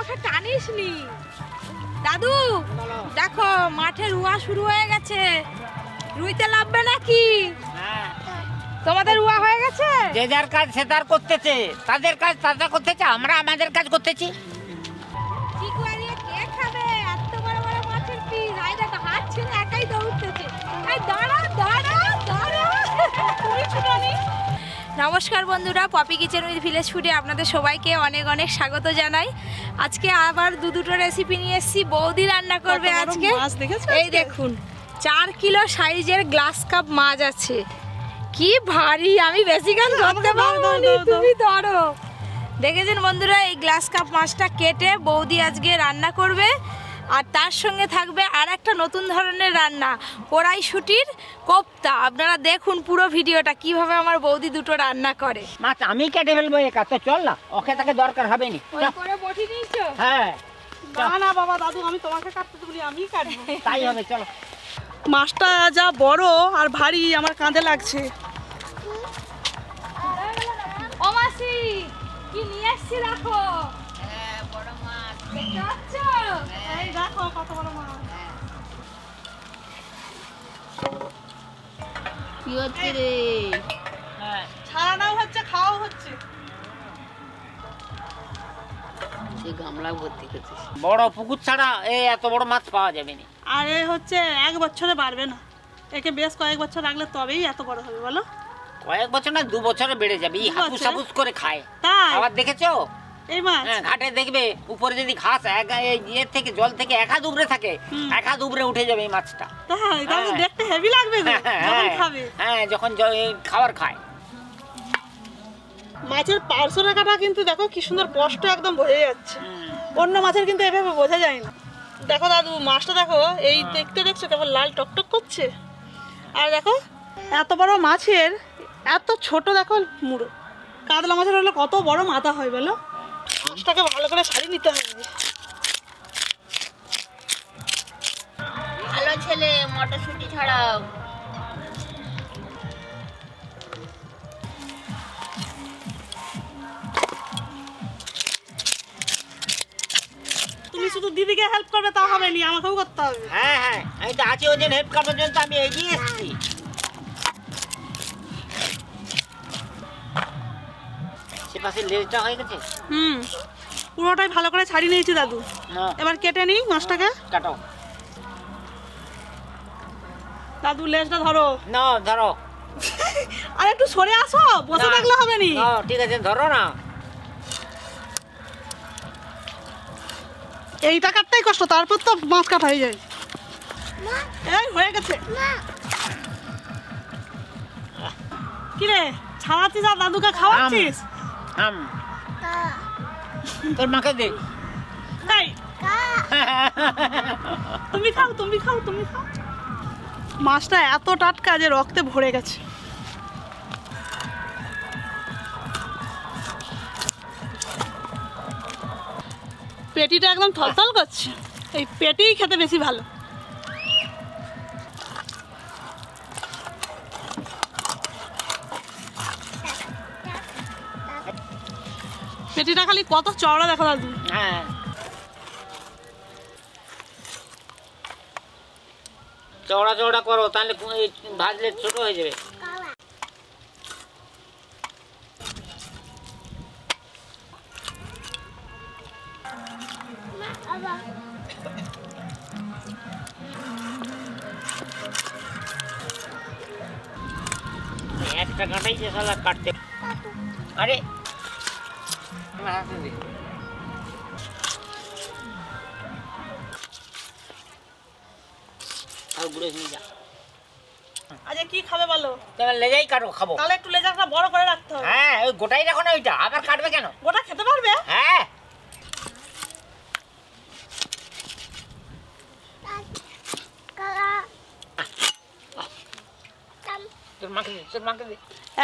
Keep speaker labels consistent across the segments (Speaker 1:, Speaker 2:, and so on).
Speaker 1: আমাকে টানিস নি দাদু দেখো মাঠে রুয়া শুরু হয়ে গেছে। রুইতে লাভবে নাকি?
Speaker 2: হ্যাঁ।
Speaker 1: তোমাদের রুয়া হয়ে গেছে?
Speaker 2: যে যার কাজ সে তার করতেছে। তাদের কাজ তারা করতেছে আমরা আমাদের কাজ করতেছি।
Speaker 1: চিকু খাবে? এত বড় বড় মাছের পিস। আই দেখো হাত ছেড়ে একাই দৌড়তেছে। দাঁড়া দাঁড়া দাঁড়া। নমস্কার বন্ধুরা পপি কিচেন উইথ ভিলেজ ফুডে আপনাদের সবাইকে অনেক অনেক স্বাগত জানাই। আজকে আবার দু দুটো রেসিপি নিয়ে এসেছি বৌদি রান্না করবে আজকে। এই দেখুন চার কিলো সাইজের গ্লাস কাপ মাছ আছে। কি ভারী আমি বেশিক্ষণ ধরতে পারব। তুমি ধরো। দেখেছেন বন্ধুরা এই গ্লাস কাপ মাছটা কেটে বৌদি আজকে রান্না করবে। আর তার সঙ্গে থাকবে আর একটা নতুন ধরনের রান্না কড়াইশুটির কোপ্তা। আপনারা দেখুন পুরো ভিডিওটা কীভাবে আমার বৌদি দুটো রান্না করে।
Speaker 2: মাছ আমি কেটে ফেলব একা তো চল না ওকে তাকে দরকার হবে নি।
Speaker 1: ওই করে বটি নিয়েছো
Speaker 2: হ্যাঁ
Speaker 3: না না বাবা দাদু আমি তোমাকে কাটতে তো বলি আমি কাটবো।
Speaker 2: তাই হবে চলো।
Speaker 3: মাছটা যা বড় আর ভারী আমার কাঁধে লাগছে।
Speaker 1: ও মাসি কি নিয়ে এসছি দেখো? বড় মাছ। দেখতে
Speaker 3: এই দেখো কত বড় মাছ
Speaker 4: কি হচ্ছে রে?
Speaker 2: হ্যাঁ
Speaker 3: ছাড়ানাও হচ্ছে খাওয়াও হচ্ছে।
Speaker 4: গামলা ভর্তি করছিস।
Speaker 2: বড় পুকুর ছাড়া এই এত বড় মাছ পাওয়া যাবে না।
Speaker 3: আর এ হচ্ছে এক বছরে বাড়বে না। একে বেশ কয়েক বছর রাখলে তবেই এত বড় হবে বলো।
Speaker 2: কয়েক বছর না দু বছরে বেড়ে যাবে। এই হাপুস করে খায়।
Speaker 3: তাই?
Speaker 2: আবার দেখেছ?
Speaker 3: এই মাছ?
Speaker 2: হ্যাঁ ঘাটে দেখবে উপরে যদি ঘাস ইয়ের থেকে জল থেকে এক উপরে থাকে। এক উপরে উঠে যাবে এই মাছটা। হ্যাঁ।
Speaker 3: দেখতে হেভি লাগবে
Speaker 2: হ্যাঁ,
Speaker 3: খাবে।
Speaker 2: হ্যাঁ যখন খাবার খায়।
Speaker 3: মাছের পার্শ্ব রেখাটা কিন্তু দেখো কি সুন্দর স্পষ্ট একদম বোঝা যাচ্ছে। অন্য মাছের কিন্তু এভাবে বোঝা যায় না। দেখো দাদু মাছটা দেখো এই দেখতে দেখছ কেবল লাল টকটক করছে। আর দেখো এত বড় মাছের এত ছোট দেখো মুড়ো। কাতলা মাছের হলে কত বড় মাথা হয় বলো? মাছটাকে ভালো করে সারিয়ে নিতে হবে।
Speaker 4: ভালো ছেলে মটরশুটি ছাড়াও।
Speaker 3: তুমি শুধু দিদিকে হেল্প করবে তা হবে না আমাকেও করতে হবে।
Speaker 2: হ্যাঁ হ্যাঁ আমি তো আছি ওই দিন হেল্প করার জন্য তো আমি এগিয়ে এসেছি। পাশে লেজটা হয়ে গেছে?
Speaker 3: হুম। পুরোটাই ভালো করে ছাড়িয়ে নিয়েছি দাদু। এবার কেটে নিই মাছটাকে।
Speaker 2: কাটো।
Speaker 3: দাদু লেজটা ধরো।
Speaker 2: না ধরো।
Speaker 3: আর একটু সরে আসো বসে। থাকলে হবে নি।
Speaker 2: ঠিক আছে ধরো না।
Speaker 3: এইটা কাটতেই কষ্ট তারপর তো মাছ কাটা হয়ে যায়। এই হয়ে গেছে। কি রে ছাড়াচ্ছিস আর দাদুকে খাওয়াচ্ছিস?
Speaker 2: আম। তোর মাকে দে।
Speaker 3: এই, তুমি খাও তুমি খাও তুমি খাও। মাছটা এত টাটকা যে রক্তে ভরে গেছে। পেটিটা একদম থলথল করছে। এই পেটিই খেতে বেশি ভালো। খালি কত চওড়া দেখো দাদু
Speaker 2: হ্যাঁ। চওড়া চওড়া করো, তাহলে ভাজলে ছোট হয়ে যাবে। একটা কাঁটাই যে শালা কাটতে আরে আমার হাতে দে। আর ঘুরে নিয়ে যা।
Speaker 3: আজকে কি খাবে বলো?
Speaker 2: তাহলে লেজাই কাটো খাব।
Speaker 3: তাহলে একটু লেজারটা বড় করে রাখতে হবে।
Speaker 2: হ্যাঁ ওই গোটাই রাখো না ওইটা। আবার কাটবে কেন?
Speaker 3: গোটা খেতে পারবে?
Speaker 2: হ্যাঁ।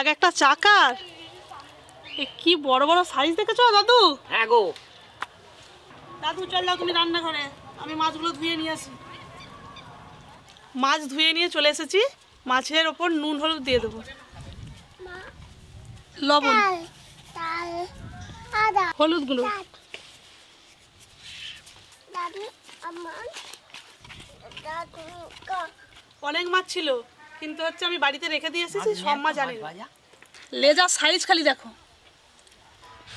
Speaker 3: এক একটা চাকার। কি বড় বড় সাইজ দেখেছ দাদু?
Speaker 2: হ্যাঁ গো।
Speaker 3: দাদু চল যাও তুমি রান্না করে আমি মাছগুলো ধুয়ে নিয়ে আসি। মাছ ধুয়ে নিয়ে চলে এসেছি। মাছের ওপর নুন হলুদ দিয়ে দেবো। লবণ। হলুদ গুঁড়ো। অনেক মাছ ছিল কিন্তু হচ্ছে আমি বাড়িতে রেখে দিয়ে এসেছি সব মাছ জানি লেজার সাইজ খালি দেখো।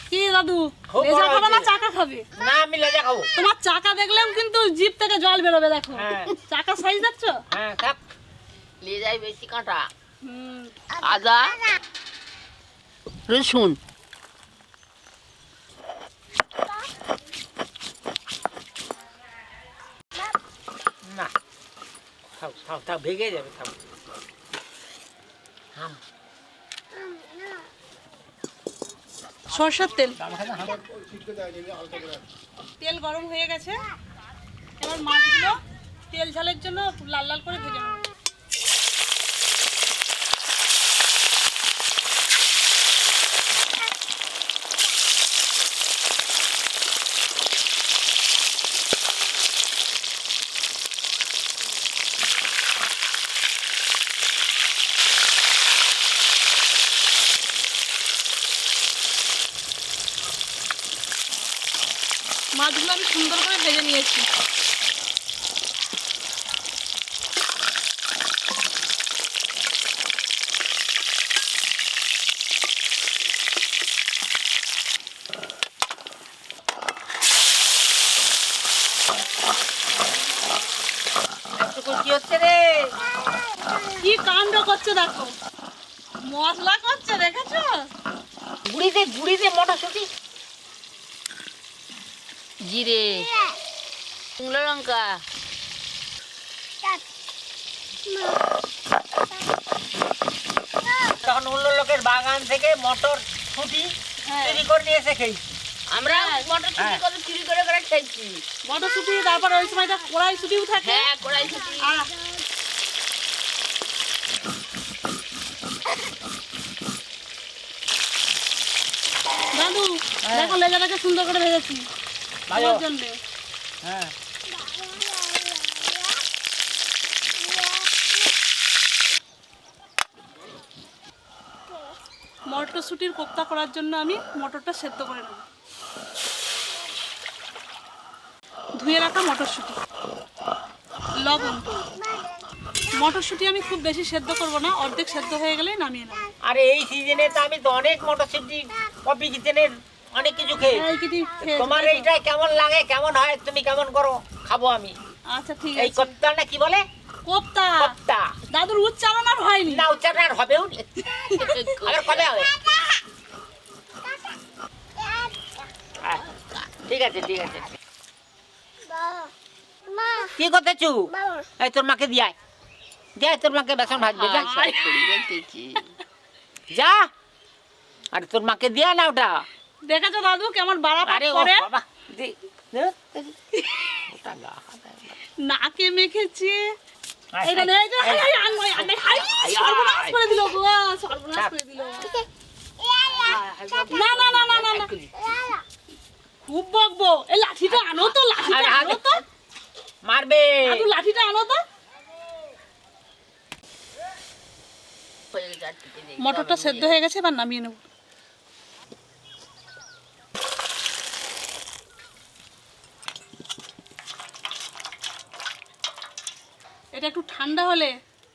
Speaker 3: কি দাদু?
Speaker 2: খুব
Speaker 3: লেজা খাবে না চাকা খাবে?
Speaker 2: না আমি লেজা খাব।
Speaker 3: তোমার চাকা দেখলেও কিন্তু জিপ থেকে জল বেরোবে দেখো।
Speaker 2: হ্যাঁ।
Speaker 3: চাকা সাইজ দেখছ?
Speaker 2: হ্যাঁ থাক।
Speaker 4: নিয়ে বেশি কাঁটা। আদা। রসুন।
Speaker 2: না খাও খাও থাক ভেঙে যাবে খাও হাম
Speaker 3: সরষের তেল। তেল গরম হয়ে গেছে। এবার মাছগুলো তেল ঝালের জন্য লাল লাল করে ভেজে নেব। মাছগুলো আমি সুন্দর করে ভেজে নিয়েছি।
Speaker 2: কি হচ্ছে রে?
Speaker 3: কি কাণ্ড করছে দেখো? মশলা করছে, দেখেছ?
Speaker 2: বুড়িতে বুড়িতে মটরশুঁটি।
Speaker 4: জিরে। শুকনো লঙ্কা।
Speaker 2: তখন অন্য লোকের বাগান থেকে মটর শুঁটি চুরি করে নিয়ে এসে
Speaker 4: আমরা মটর চুরি
Speaker 2: হ্যাঁ।
Speaker 4: করে চুরি করে করে খেয়েছি।
Speaker 3: মটরশুঁটি তারপর ওই সময়টা কড়াই শুটিও থাকে।
Speaker 4: হ্যাঁ কড়াই ছুটি
Speaker 3: দাদু দেখো লেজাটাকে সুন্দর করে ভেজেছি। তোমার জন্য।
Speaker 2: হ্যাঁ।
Speaker 3: মটরশুঁটির কোপ্তা করার জন্য আমি মটরটা সেদ্ধ করে নেব। ধুয়ে রাখা মটরশুঁটি। লবণ। মটরশুঁটি আমি খুব বেশি সেদ্ধ করব না অর্ধেক সেদ্ধ হয়ে গেলে নামিয়ে নেব।
Speaker 2: আর এই সিজনে তো আমি তো অনেক মটরশুঁটি কপি কিচেনের অনেক কিছু খেয়ে।
Speaker 3: এই
Speaker 2: তোমার এইটা কেমন লাগে কেমন হয় তুমি কেমন করো খাব আমি।
Speaker 3: আচ্ছা ঠিক
Speaker 2: এই
Speaker 3: আছে।
Speaker 2: কপ্তা না কি বলে?
Speaker 3: কোপ্তা।
Speaker 2: কপ্তা।
Speaker 3: দাদুর উচ্চারণ আর হয়নি।
Speaker 2: না উচ্চারণ আর হবেও নি। আবার কবে হবে? ঠিক আছে ঠিক আছে। কি করতেছু? এই তোর মাকে দিয়ায় যা তোর মাকে বেসন ভাজবে যা যা। আরে তোর মাকে দিয়া না ওটা।
Speaker 3: দেখেছ দাদু কেমন বাড়া
Speaker 2: আরে ও
Speaker 3: করে
Speaker 2: বাবা দি- দে, ওটা গা
Speaker 3: নাকে মেখেছে। খুব বকবো এই লাঠিটা আনো তো লাঠিটা আনো তো
Speaker 2: মারবে
Speaker 3: লাঠিটা আনো তো
Speaker 4: হয়ে।
Speaker 3: মটরটা সেদ্ধ হয়ে গেছে এবার নামিয়ে নেব এটা একটু ঠান্ডা হলে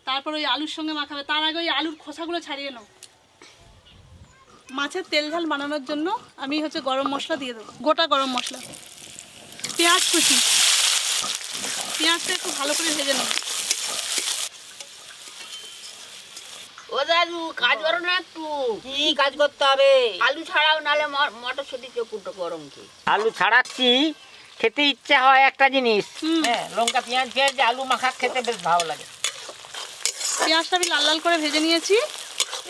Speaker 3: তারপর ওই আলুর সঙ্গে মাখাবে। তার আগে ওই আলুর খোসাগুলো ছাড়িয়ে নাও। মাছের তেল ঝাল বানানোর জন্য আমি হচ্ছে গরম মশলা দিয়ে দেবো। গোটা গরম মশলা। পেঁয়াজ কুচি। পেঁয়াজটা একটু ভালো করে ভেজে নেব।
Speaker 4: ও দাদু কাজ করো না একটু।
Speaker 2: কি কাজ করতে হবে?
Speaker 4: আলু ছাড়াও নালে মটরশুঁটি চকুটা গরম খেয়ে
Speaker 2: আলু ছাড়াচ্ছি? খেতে ইচ্ছা হয় একটা জিনিস।
Speaker 3: হুম।
Speaker 2: হ্যাঁ লঙ্কা পেঁয়াজ পেঁয়াজ আলু মাখা খেতে বেশ ভালো লাগে।
Speaker 3: পেঁয়াজটা আমি লাল লাল করে ভেজে নিয়েছি।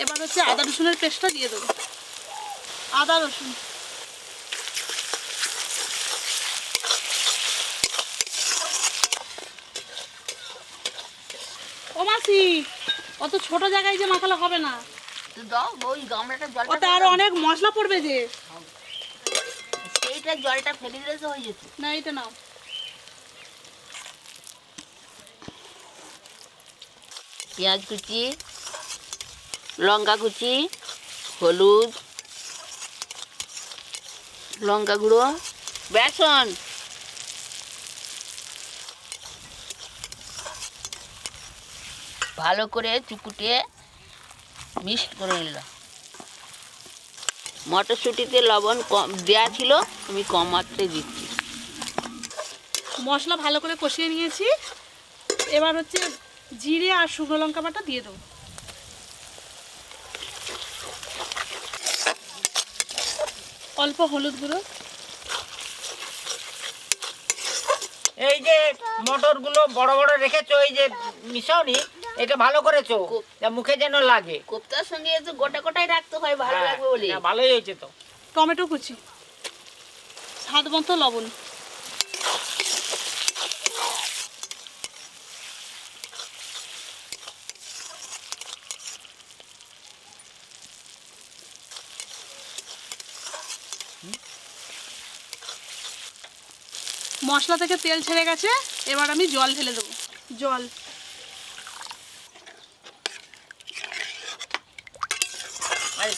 Speaker 3: এবার হচ্ছে আদা রসুনের পেস্টটা দিয়ে দেবো। আদা রসুন। ও মাসি অত ছোট জায়গায় যে মাখালে হবে না।
Speaker 4: দাও ওই গামলাটা
Speaker 3: ওতে
Speaker 4: জলটা
Speaker 3: আরও অনেক মশলা পড়বে যে।
Speaker 4: এটা জলটা ফেলে দিলে তো হয়ে যেত।
Speaker 3: না এটা নাও।
Speaker 4: পেঁয়াজ কুচি লঙ্কা কুচি হলুদ লঙ্কা গুঁড়ো বেসন। ভালো করে চুকুটে মিক্সড করে নিলাম। মটরশুঁটিতে লবণ কম দেওয়া ছিল আমি কম মাত্রায় দিচ্ছি।
Speaker 3: মশলা ভালো করে কষিয়ে নিয়েছি। এবার হচ্ছে জিরে আর শুকনো লঙ্কা বাটা দিয়ে দেবো। অল্প হলুদ গুঁড়ো।
Speaker 2: এই যে মটরগুলো বড় বড় রেখেছো এই যে মিশাওনি এটা ভালো করেছ। যা মুখে যেন লাগে।
Speaker 4: কোপ্তার সঙ্গে গোটা গোটাই রাখতে হয় ভালো
Speaker 2: হ্যাঁ,
Speaker 4: লাগবে বলে।
Speaker 2: না, ভালোই হয়েছে তো।
Speaker 3: টমেটো কুচি। স্বাদ মতো লবণ। মশলা থেকে তেল ছেড়ে গেছে এবার আমি জল ঢেলে দেবো। জল।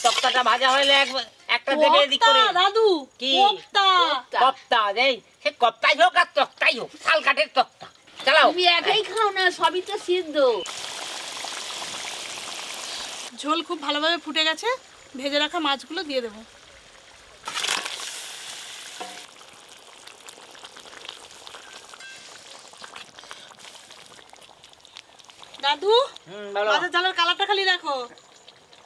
Speaker 2: তক্তাটা ভাজা এক- একটা দেবে এদিক করে।
Speaker 3: দাদু
Speaker 2: কি?
Speaker 3: কোপ্তা।
Speaker 4: কোপ্তা।
Speaker 2: এই সে কপ্তাই হোক আর তক্তাই হোক শাল কাঠের তক্তা। চালাও।
Speaker 4: তুমি একাই খাও না সবই তো সিদ্ধ।
Speaker 3: ঝোল খুব ভালোভাবে ফুটে গেছে ভেজে রাখা মাছগুলো দিয়ে দেবো। দাদু মাছের ঝালের কালারটা খালি দেখো।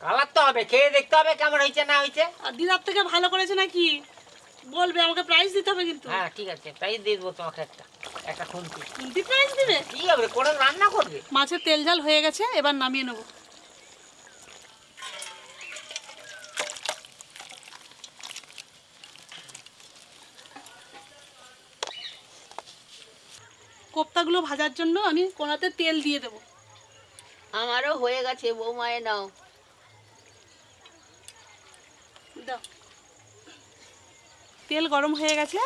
Speaker 2: কালার তো হবে খেয়ে দেখতে হবে কেমন হয়েছে না হয়েছে।
Speaker 3: আর দিদার থেকে ভালো করেছে নাকি? বলবে আমাকে প্রাইজ দিতে হবে কিন্তু।
Speaker 2: হ্যাঁ ঠিক আছে তাই দিয়ে দেবো তোমাকে একটা একটা খুন্তি।
Speaker 3: খুন্তি প্রাইজ দিবে?
Speaker 2: কি হবে করে রান্না করবে?
Speaker 3: মাছের তেল ঝাল হয়ে গেছে এবার নামিয়ে নেব। কোপ্তাগুলো ভাজার জন্য আমি কোনাতে তেল দিয়ে দেবো।
Speaker 4: আমারও হয়ে গেছে বৌমায়ে নাও।
Speaker 3: দাও। তেল গরম হয়ে গেছে।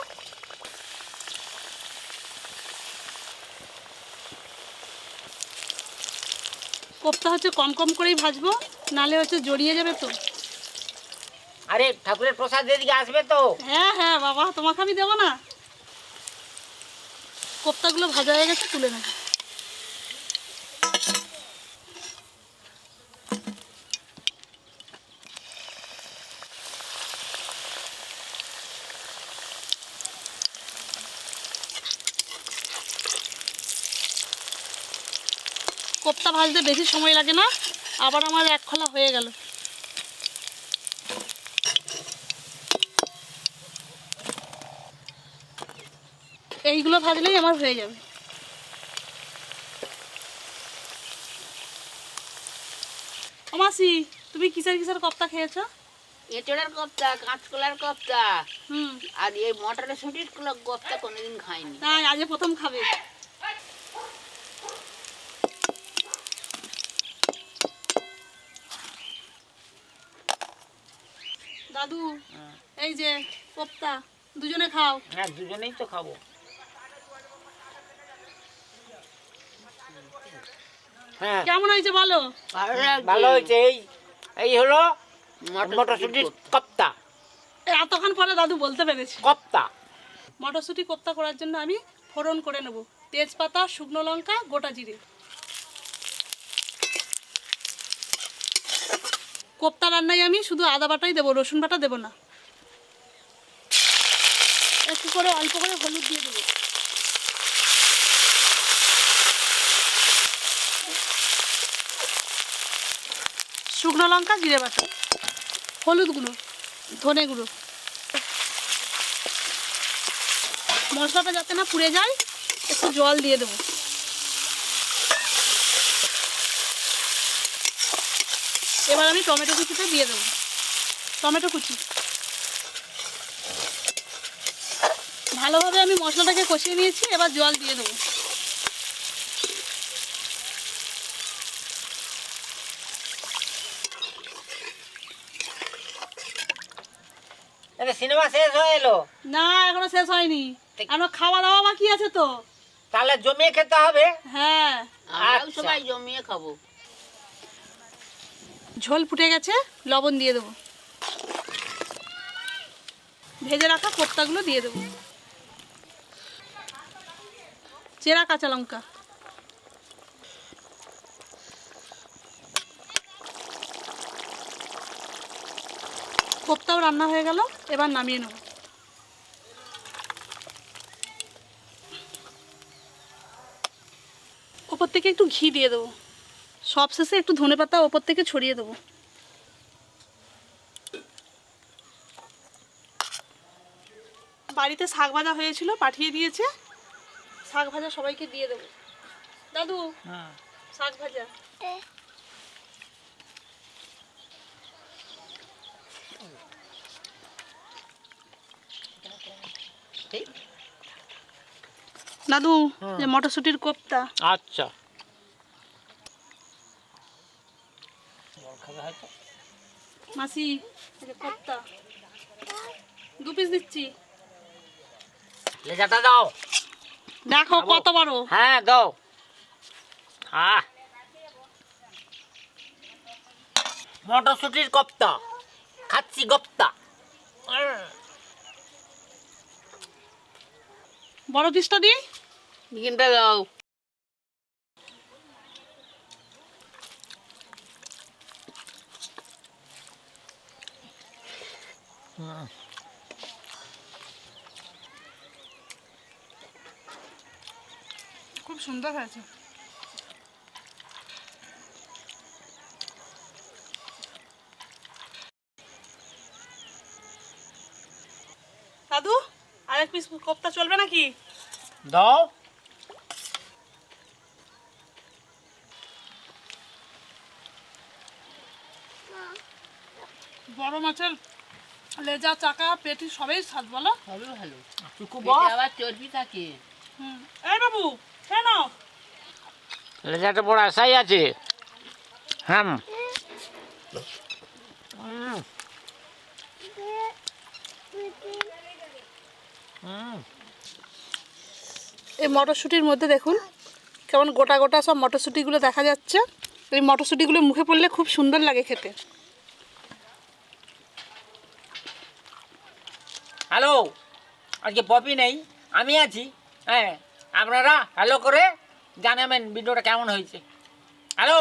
Speaker 3: কোপ্তা হচ্ছে কম কম করেই ভাজবো নালে হচ্ছে জড়িয়ে যাবে তো।
Speaker 2: আরে ঠাকুরের প্রসাদ এদিকে আসবে তো।
Speaker 3: হ্যাঁ হ্যাঁ বাবা তোমাকে আমি দেবো না। কোপ্তাগুলো ভাজা হয়ে গেছে তুলে নেব। কোপ্তা ভাজতে বেশি সময় লাগে না আবার আমার এক খোলা হয়ে গেল। এইগুলো ভাজলেই আমার হয়ে যাবে। মাসি তুমি কিসের কিসের কপ্তা খেয়েছো?
Speaker 4: এঁচড়ের কপ্তা কাঁচকলার কপ্তা।
Speaker 3: হুম।
Speaker 4: আর এই মটরের শুটির কপ্তা কোনোদিন খাইনি।
Speaker 3: তাই আজ প্রথম খাবে দাদু এই যে কোপ্তা দুজনে খাও।
Speaker 2: হ্যাঁ দুজনেই তো খাব। হ্যাঁ।
Speaker 3: কেমন হয়েছে বলো?
Speaker 4: ভালো
Speaker 2: ভালো হয়েছে। এই এই হলো
Speaker 4: মটরশুঁটির কপ্তা।
Speaker 2: কপ্তা
Speaker 3: এতক্ষণ পরে দাদু বলতে পেরেছি।
Speaker 2: কপ্তা।
Speaker 3: মটরশুঁটি কোপ্তা করার জন্য আমি ফোড়ন করে নেব। তেজপাতা শুকনো লঙ্কা গোটা জিরে। কোপ্তা রান্নায় আমি, শুধু আদা বাটাই দেবো, রসুন বাটা দেবো না। একটু করে অল্প করে হলুদ দিয়ে দেবো। শুকনো লঙ্কা, জিরে বাটা, হলুদ গুঁড়ো, ধনে গুঁড়ো। মশলাটা যাতে না পুড়ে যায়, একটু জল দিয়ে দেবো। এবার আমি টমেটো কুচিটা দিয়ে দেবো। টমেটো কুচি। ভালোভাবে আমি মশলাটাকে কষিয়ে নিয়েছি এবার জল দিয়ে দেবো।
Speaker 2: এটা সিনেমা শেষ হয়ে এলো?
Speaker 3: না এখনও শেষ হয়নি। খাওয়া দাওয়া বাকি আছে তো।
Speaker 2: তাহলে জমিয়ে খেতে হবে?
Speaker 3: হ্যাঁ।
Speaker 4: আমরাও
Speaker 2: আচ্ছা।
Speaker 4: সবাই জমিয়ে খাব।
Speaker 3: ঝোল ফুটে গেছে, লবণ দিয়ে দেবো। ভেজে রাখা কোপ্তাগুলো দিয়ে দেবো। চেরা কাঁচা লঙ্কা। কোপ্তাও রান্না হয়ে গেল, এবার নামিয়ে নেব। ওপর থেকে একটু ঘি দিয়ে দেবো। সব শেষে একটু ধনে পাতা ওপর থেকে ছড়িয়ে দেবো। বাড়িতে শাক ভাজা হয়েছিল পাঠিয়ে দিয়েছে। শাক ভাজা সবাইকে দিয়ে দেবো। দাদু শাক ভাজা। দাদু যে মটরশুটির কোপ্তা।
Speaker 2: আচ্ছা জল খাবে হয়তো
Speaker 3: মাসি কোপ্তা দু পিস দিচ্ছি।
Speaker 2: লেজাটা দাও।
Speaker 3: দেখো। কত বড়।
Speaker 2: হ্যাঁ দাও। আহ। মটরশুটির কপ্তা। খাচ্ছি গপ্তা
Speaker 3: বড় পিসটা দিই
Speaker 4: চিকেনটা দাও।
Speaker 3: খুব সুন্দর হয়েছে। দাদু আরেক পিস কোপ্তা চলবে নাকি?
Speaker 2: দাও।
Speaker 3: বড় মাছের লেজা চাকা পেটি সবই স্বাদ বলো।
Speaker 4: সবই ভালো।
Speaker 2: চুকু বস।
Speaker 4: আবার চর্বি থাকে।
Speaker 3: হুম। এই বাবু নাও।
Speaker 2: লেজাটা বড় আশাই আছে। হ্যাঁ।
Speaker 3: এই মটরশুঁটির মধ্যে দেখুন কেমন গোটা গোটা সব মটরশুঁটিগুলো দেখা যাচ্ছে। এই মটরশুঁটিগুলো মুখে পড়লে খুব সুন্দর লাগে খেতে।
Speaker 2: হ্যালো, আজকে পপি নেই, আমি আছি হ্যাঁ আপনারা হ্যালো করে জানাবেন, ভিডিওটা কেমন হয়েছে। হ্যালো?